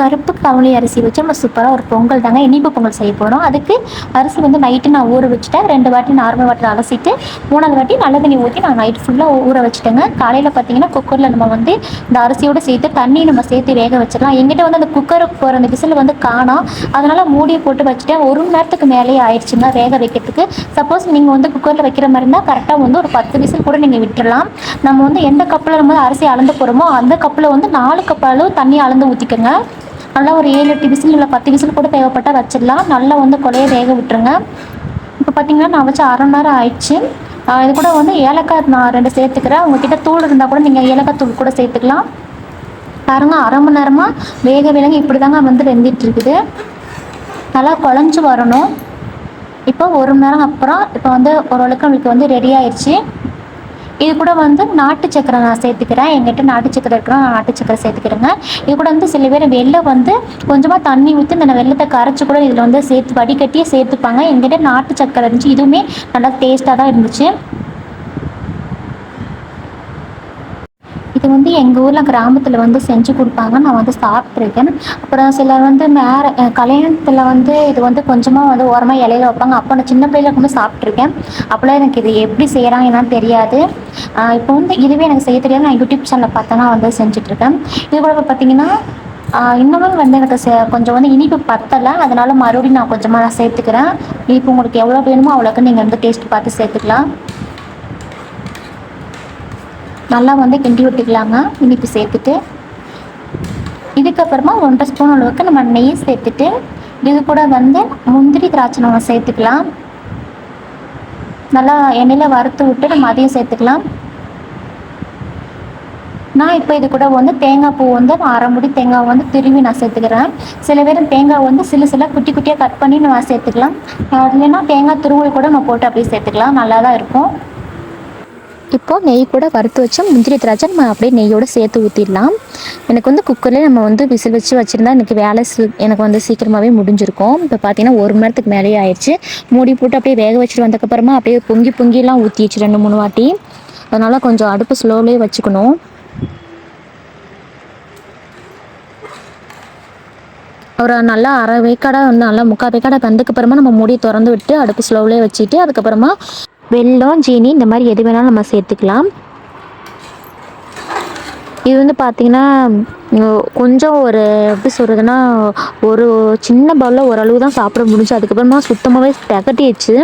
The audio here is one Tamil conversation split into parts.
கருப்பு கவுளி அரிசி வச்சு நம்ம சூப்பராக ஒரு பொங்கல் தாங்க இனிப்பு பொங்கல் செய்ய போகிறோம் அதுக்கு அரிசி வந்து நைட்டு நான் ஊற வச்சுட்டேன். ரெண்டு வாட்டி நார்மல் வாட்டி அலசிட்டு மூணாவது வாட்டி நல்ல தண்ணி ஊற்றி நான் நைட் ஃபுல்லாக ஊற வச்சுட்டேங்க. காலையில் பார்த்தீங்கன்னா குக்கரில் நம்ம வந்து இந்த அரிசியோடு சேர்த்து தண்ணி நம்ம சேர்த்து வேக வச்சிடலாம். எங்கிட்ட வந்து அந்த குக்கருக்கு போகிற அந்த விசில் வந்து காணோம் அதனால் மூடியை போட்டு வச்சுட்டேன். ஒரு மணி நேரத்துக்கு மேலேயே ஆயிடுச்சுங்க வேக வைக்கிறதுக்கு. சப்போஸ் நீங்கள் வந்து குக்கரில் வைக்கிற மாதிரி இருந்தால் கரெக்டாக வந்து ஒரு பத்து விசில் கூட நீங்கள் விட்டுடலாம் நம்ம வந்து எந்த கப்பில் நம்ம அரிசி அளந்து போகிறோமோ அந்த கப்பில் வந்து நாலு கப் அளவு தண்ணி அளந்து ஊற்றிக்கோங்க நல்லா ஒரு ஏழு எட்டு விசில் இல்லை பத்து விசில் கூட தேவைப்பட்டால் வச்சிடலாம். நல்லா வந்து கொலைய வேக விட்டுருங்க. இப்போ பார்த்தீங்கன்னா நான் வச்சு அரை மணி நேரம் ஆயிடுச்சு. இது கூட வந்து ஏலக்காய் நான் ரெண்டு சேர்த்துக்கிறேன். உங்ககிட்ட தூள் இருந்தால் கூட நீங்கள் ஏலக்காய் தூள் கூட சேர்த்துக்கலாம். பாருங்க அரை மணி நேரமாக வேக விலங்கு இப்படி தாங்க வந்து வெந்துட்டு இருக்குது. நல்லா குழஞ்சி வரணும். இப்போ ஒரு மணி நேரம் அப்புறம் இப்போ வந்து ஓரளவுக்கு நம்மளுக்கு வந்து ரெடி ஆயிடுச்சு. இது கூட வந்து நாட்டு சக்கரை நான் சேர்த்துக்கிறேன். எங்கிட்ட நாட்டு சக்கரை இருக்கிறோம் நான் நாட்டு சக்கரை சேர்த்துக்கிறேங்க. இது கூட வந்து சில பேர் வெள்ளம் வந்து கொஞ்சமாக தண்ணி ஊற்றி இந்த வெள்ளத்தை கரைச்சி கூட இதில் வந்து சேர்த்து வடிகட்டியே சேர்த்துப்பாங்க. எங்கிட்ட நாட்டு சக்கரை இருந்துச்சு. இதுவுமே நல்லா டேஸ்ட்டாக தான் இருந்துச்சு. இது வந்து எங்கள் ஊரில் கிராமத்தில் வந்து செஞ்சு கொடுப்பாங்க. நான் வந்து சாப்பிட்ருக்கேன் அப்புறம் சிலர் வந்து மேர கல்யாணத்தில் வந்து இது வந்து கொஞ்சமாக வந்து ஓரமாக இலையில வைப்பாங்க. அப்போ நான் சின்ன பிள்ளையில கொண்டு சாப்பிட்ருக்கேன் அப்போலாம் எனக்கு இது எப்படி செய்கிறாங்க என்னன்னு தெரியாது. இப்போ வந்து இதுவே எனக்கு செய்ய தெரியாது. நான் யூடியூப் சேனலில் பார்த்தா நான் வந்து செஞ்சுட்ருக்கேன் இது கூட பார்த்தீங்கன்னா இன்னமும் இன்னுமே வந்து எனக்கு கொஞ்சம் வந்து இனிப்பு பத்தலை. அதனால மறுபடியும் நான் கொஞ்சமாக நான் சேர்த்துக்கிறேன். இனிப்பு உங்களுக்கு எவ்வளோ வேணுமோ அவ்வளோக்கு நீங்கள் வந்து டேஸ்ட் பார்த்து சேர்த்துக்கலாம். நல்லா வந்து கிண்டி விட்டுக்கலாங்க. இனிப்பு சேர்த்துட்டு. இதுக்கப்புறமா ஒன்றரை ஸ்பூன் அளவுக்கு நம்ம நெய் சேர்த்துட்டு இது கூட வந்து முந்திரி திராட்சை நம்ம சேர்த்துக்கலாம். நல்லா எண்ணெயில் வறுத்து விட்டு நம்ம அதையும் சேர்த்துக்கலாம். நான் இப்போ இது கூட வந்து தேங்காய் பூ வந்து அரை முடி தேங்காய் வந்து திருவி நான் சேர்த்துக்கிறேன். சில பேர் தேங்காய் வந்து சில சில குட்டி குட்டியாக கட் பண்ணி நம்ம சேர்த்துக்கலாம். இல்லைன்னா தேங்காய் துருவல் கூட நம்ம போட்டு அப்படியே சேர்த்துக்கலாம். நல்லா தான் இருக்கும். இப்போ நெய் கூட வறுத்து வச்சு முந்திரி திராட்சை நம்ம அப்படியே நெய்யோடு சேர்த்து ஊற்றிடலாம் எனக்கு வந்து குக்கர்லேயே நம்ம வந்து விசில் வச்சு வச்சுருந்தா எனக்கு வேலை எனக்கு வந்து சீக்கிரமாகவே முடிஞ்சிருக்கும். இப்போ பார்த்தீங்கன்னா ஒரு மணி நேரத்துக்கு மேலேயே ஆயிடுச்சு. மூடி போட்டு அப்படியே வேக வச்சுட்டு வந்ததுக்கப்புறமா அப்படியே பொங்கி பொங்கிலாம் ஊற்றிடுச்சு ரெண்டு மூணு வாட்டி. அதனால் கொஞ்சம் அடுப்பு ஸ்லோலேயே வச்சுக்கணும். ஒரு நல்லா அரை வேக்காடாக வந்து நல்லா முக்கால் வேக்காடாக வந்ததுக்கப்புறமா நம்ம மூடி திறந்து விட்டு அடுப்பு ஸ்லோவிலே வச்சுட்டு அதுக்கப்புறமா வெல்லம் ஜீனி இந்த மாதிரி எது வேணாலும் நம்ம சேர்த்துக்கலாம். இது வந்து பார்த்திங்கன்னா கொஞ்சம் ஒரு எப்படி சொல்கிறதுனா ஒரு சின்ன பவுலில் ஓரளவு தான் சாப்பிட முடிஞ்சு அதுக்கப்புறமா சுத்தமாகவே திகட்டிடுச்சு.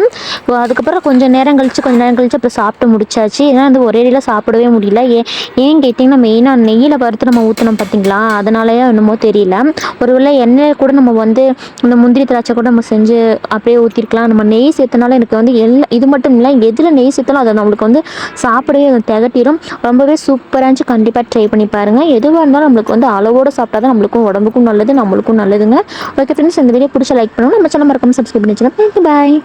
அதுக்கப்புறம் கொஞ்சம் நேரம் கழிச்சு கொஞ்சம் நேரம் கழிச்சு அப்புறம் சாப்பிட்டு முடிச்சாச்சு. ஏன்னா வந்து ஒரே சாப்பிடவே முடியல. ஏன் ஏன் கேட்டிங்கன்னா மெயினாக நெய்யில் வறுத்து நம்ம ஊற்றினோம் பார்த்தீங்களா? அதனாலயே என்னமோ தெரியல. ஒருவேளை எண்ணெய் கூட நம்ம வந்து இந்த முந்திரி திராட்சை கூட நம்ம செஞ்சு அப்படியே ஊற்றிருக்கலாம் நம்ம நெய் சேர்த்தனால எனக்கு வந்து எல்லா இது மட்டும் இல்லை எதில் நெய் சேர்த்தாலும் அதை நம்மளுக்கு வந்து சாப்பிடவே திகட்டிடும். ரொம்பவே சூப்பராக இருந்துச்சு. கண்டிப்பாக ட்ரை பண்ணி பாருங்கள் எதுவாக இருந்தாலும் நம்மளுக்கு வந்து அளவோடு சாப்பிட்டா தான் நம்மளுக்கும் உடம்புக்கும் நல்லது நம்மளுக்கும் நல்லதுங்க. ஓகே ஃப்ரெண்ட்ஸ் இந்த வீடியோ பிடிச்ச லைக் பண்ணணும் நம்ம சேனல் மறக்காம சப்ஸ்கிரைப் பண்ணி வச்சுக்கோங்க பாய்